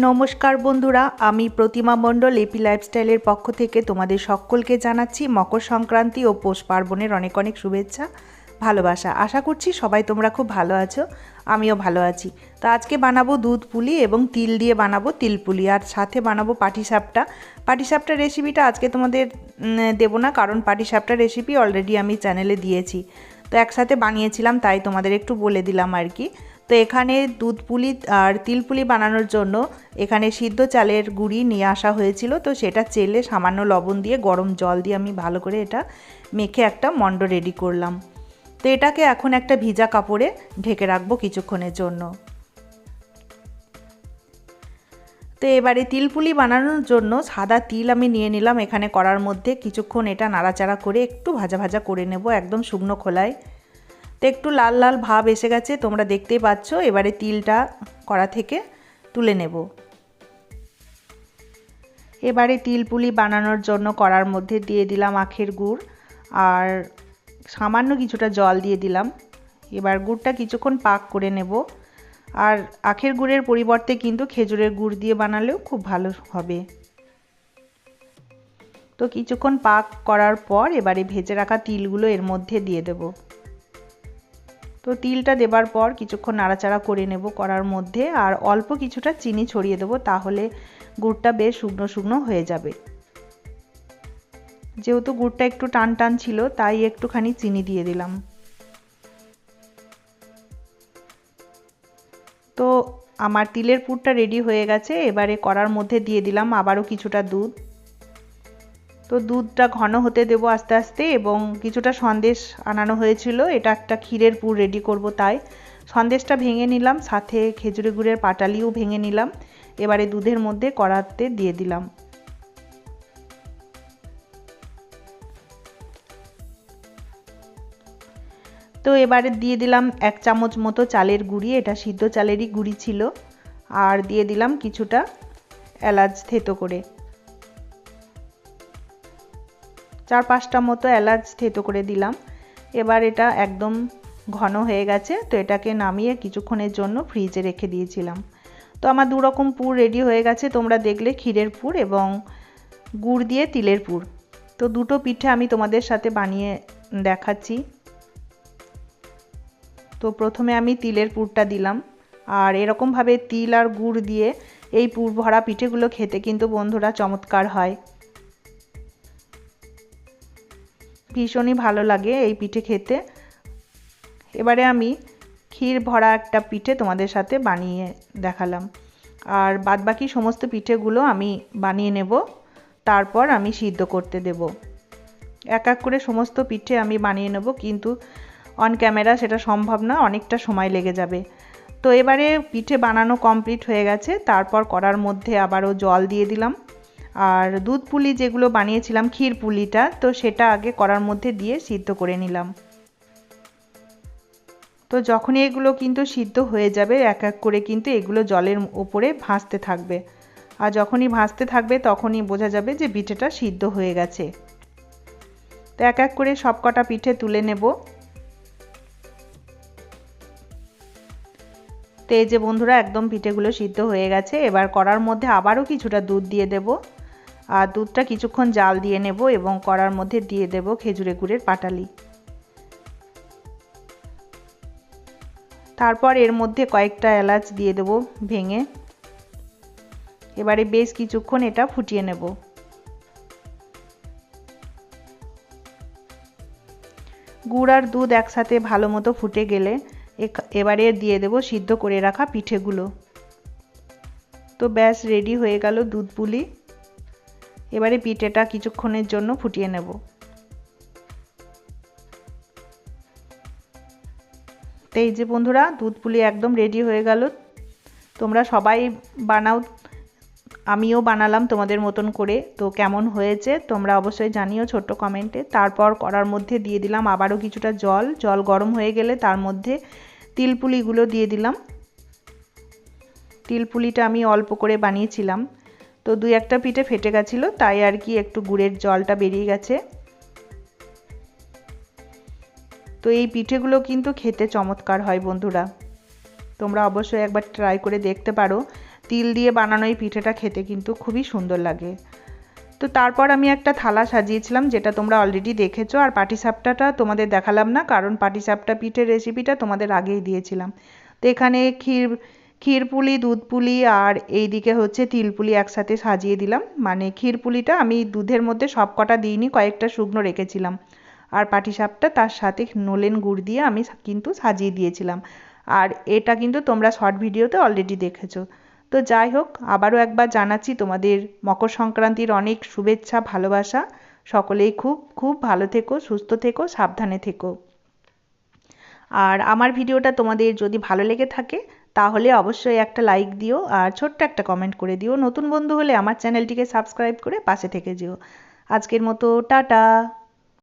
নমস্কার বন্ধুরা, আমি প্রতিমা মণ্ডল এপি লাইফস্টাইলের পক্ষ থেকে তোমাদের সকলকে জানাচ্ছি মকর সংক্রান্তি ও পৌষ পার্বণের অনেক অনেক শুভেচ্ছা, ভালোবাসা। আশা করছি সবাই তোমরা খুব ভালো আছো, আমিও ভালো আছি। তো আজকে বানাবো দুধ পুলি এবং তিল দিয়ে বানাবো তিল পুলি, আর সাথে বানাবো পাটিসাপটা। পাটিসাপটা রেসিপিটা আজকে তোমাদের দেবো না, কারণ পাটিসাপটা রেসিপি অলরেডি আমি চ্যানেলে দিয়েছি। তো একসাথে বানিয়েছিলাম, তাই তোমাদের একটু বলে দিলাম আর কি। তো এখানে দুধ পুলি আর তিল পুলি বানানোর জন্য এখানে সিদ্ধ চালের গুঁড়ি নিয়ে আসা হয়েছিল। তো সেটা চেলে সামান্য লবণ দিয়ে, গরম জল দিয়ে আমি ভালো করে এটা মেখে একটা মণ্ড রেডি করলাম। তো এটাকে এখন একটা ভিজা কাপড়ে ঢেকে রাখব কিছুক্ষণের জন্য। তো এবারে তিল পুলি বানানোর জন্য সাদা তিল আমি নিয়ে নিলাম। এখানে করার মধ্যে কিছুক্ষণ এটা নাড়াচাড়া করে একটু ভাজা ভাজা করে নেব একদম শুকনো খোলায়। তো একটু লাল লাল ভাব এসে গেছে, তোমরা দেখতেই পাচ্ছ। এবারে তিলটা কড়া থেকে তুলে নেব। এবারে তিল পুলি বানানোর জন্য কড়ার মধ্যে দিয়ে দিলাম আখের গুড় আর সামান্য কিছুটা জল দিয়ে দিলাম। এবার গুড়টা কিছুক্ষণ পাক করে নেব। আর আখের গুড়ের পরিবর্তে কিন্তু খেজুরের গুড় দিয়ে বানালেও খুব ভালো হবে। তো কিছুক্ষণ পাক করার পর এবারে ভেজে রাখা তিলগুলো এর মধ্যে দিয়ে দেব। তো তিলটা দেবার পর কিছুক্ষণ নাড়াচাড়া করে নেব করার মধ্যে আর অল্প কিছুটা চিনি ছড়িয়ে দেবো তাহলে গুড়টা বেশ শুকনো শুকনো হয়ে যাবে। যেহেতু গুড়টা একটু টান টান ছিল, তাই একটুখানি চিনি দিয়ে দিলাম। তো আমার তিলের পুরটা রেডি হয়ে গেছে, এবারে করার মধ্যে দিয়ে দিলাম আবারও কিছুটা দুধ। তো দুধটা ঘন হতে দেবো আস্তে আস্তে এবং কিছুটা সন্দেশ আনানো হয়েছিল। এটা একটা ক্ষীরের পুর রেডি করব তাই। সন্দেশটা ভেঙে নিলাম, সাথে খেজুরি গুড়ের পাটালিও ভেঙে নিলাম। এবারে দুধের মধ্যে কড়াতে দিয়ে দিলাম। তো এবারে দিয়ে দিলাম এক চামচ মতো চালের গুঁড়ি, এটা সিদ্ধ চালেরই গুঁড়ি ছিল। আর দিয়ে দিলাম কিছুটা এলাচ থেতো করে। চার পাঁচটা মতো এলাচ থেতো করে দিলাম। এবার এটা একদম ঘন হয়ে গেছে, তো এটাকে নামিয়ে কিছুক্ষণের জন্য ফ্রিজে রেখে দিয়েছিলাম। তো আমার দু রকম পুর রেডি হয়ে গেছে, তোমরা দেখলে ক্ষীরের পুর এবং গুড় দিয়ে তিলের পুর। তো দুটো পিঠে আমি তোমাদের সাথে বানিয়ে দেখাচ্ছি। তো প্রথমে আমি তিলের পুরটা দিলাম, আর এরকমভাবে তিল আর গুড় দিয়ে এই পুর ভরা পিঠেগুলো খেতে কিন্তু বন্ধুরা চমৎকার হয়। ভীষণই ভালো লাগে এই পিঠে খেতে। এবারে আমি ক্ষীর ভরা একটা পিঠে তোমাদের সাথে বানিয়ে দেখালাম। আর বাদবাকি সমস্ত পিঠেগুলো আমি বানিয়ে নেব, তারপর আমি সিদ্ধ করতে দেব। এক এক করে সমস্ত পিঠে আমি বানিয়ে নেব, কিন্তু অন ক্যামেরা সেটা সম্ভব না, অনেকটা সময় লেগে যাবে। তো এবারে পিঠে বানানো কমপ্লিট হয়ে গেছে, তারপর করার মধ্যে আবারও জল দিয়ে দিলাম। আর দুধ পুলি যেগুলো বানিয়েছিলাম, ক্ষীর পুলিটা, তো সেটা আগে করার মধ্যে দিয়ে সিদ্ধ করে নিলাম। তো যখনই এগুলো কিন্তু সিদ্ধ হয়ে যাবে, এক এক করে কিন্তু এগুলো জলের ওপরে ভাসতে থাকবে। আর যখনই ভাসতে থাকবে, তখনই বোঝা যাবে যে পিঠেটা সিদ্ধ হয়ে গেছে। তো এক এক করে সব কটা পিঠে তুলে নেব। তো এই যে বন্ধুরা, একদম পিঠেগুলো সিদ্ধ হয়ে গেছে। এবার করার মধ্যে আবারও কিছুটা দুধ দিয়ে দেব। আর দুধটা কিছুক্ষণ জাল দিয়ে নেব এবং করার মধ্যে দিয়ে দেব খেজুরে গুড়ের পাটালি। তারপর এর মধ্যে কয়েকটা এলাচ দিয়ে দেব ভেঙে। এবারে বেশ কিছুক্ষণ এটা ফুটিয়ে নেব। গুড় আর দুধ একসাথে ভালো মতো ফুটে গেলে এবারে দিয়ে দেব সিদ্ধ করে রাখা পিঠেগুলো। তো ব্যাস, রেডি হয়ে গেল দুধ পুলি। এবারে পিঠেটা কিছুক্ষণের জন্য ফুটিয়ে নেব। তো এই যে বন্ধুরা, দুধ পুলি একদম রেডি হয়ে গেল। তোমরা সবাই বানাও। আমিও বানালাম তোমাদের মতন করে। তো কেমন হয়েছে তোমরা অবশ্যই জানিও ছোট্ট কমেন্টে তারপর করার মধ্যে দিয়ে দিলাম আবারও কিছুটা জল। জল গরম হয়ে গেলে তার মধ্যে তিলপুলিগুলো দিয়ে দিলাম। তিলপুলিটা আমি অল্প করে বানিয়েছিলাম। তো দুই একটা পিঠে ফেটে গেছিল, তাই আর কি একটু গুড়ের জলটা বেরিয়ে গেছে। তো এই পিঠেগুলো কিন্তু খেতে চমৎকার হয় বন্ধুরা। তোমরা অবশ্যই একবার ট্রাই করে দেখতে পারো। তিল দিয়ে বানানো এই পিঠেটা খেতে কিন্তু খুবই সুন্দর লাগে। তো তারপর আমি একটা থালা সাজিয়েছিলাম, যেটা তোমরা অলরেডি দেখেছ, আর পাটিসাপটাটা তোমাদের দেখালাম না, কারণ পাটিসাপটা পিঠের রেসিপিটা তোমাদের আগেই দিয়েছিলাম। তো এখানে ক্ষীর ক্ষীরপুলি, দুধপুলি আর এইদিকে হচ্ছে তিলপুলি একসাথে সাজিয়ে দিলাম। মানে ক্ষীরপুলিটা আমি দুধের মধ্যে সব কটা দিইনি, কয়েকটা শুকনো রেখেছিলাম। আর পাটিসাপটা তার সাথে নলেন গুড় দিয়ে আমি কিন্তু সাজিয়ে দিয়েছিলাম। আর এটা কিন্তু তোমরা শর্ট ভিডিওতে অলরেডি দেখেছ। তো যাই হোক, আবারও একবার জানাচ্ছি তোমাদের মকর সংক্রান্তির অনেক শুভেচ্ছা, ভালোবাসা। সকলেই খুব খুব ভালো থেকো, সুস্থ থেকো, সাবধানে থেকো। আর আমার ভিডিওটা তোমাদের যদি ভালো লেগে থাকে তাহলে অবশ্যই একটা লাইক দিও আর ছোট্ট একটা কমেন্ট করে দিও। নতুন বন্ধু হলে আমার চ্যানেলটিকে সাবস্ক্রাইব করে পাশে থেকে যেও। আজকের মতো, টাটা!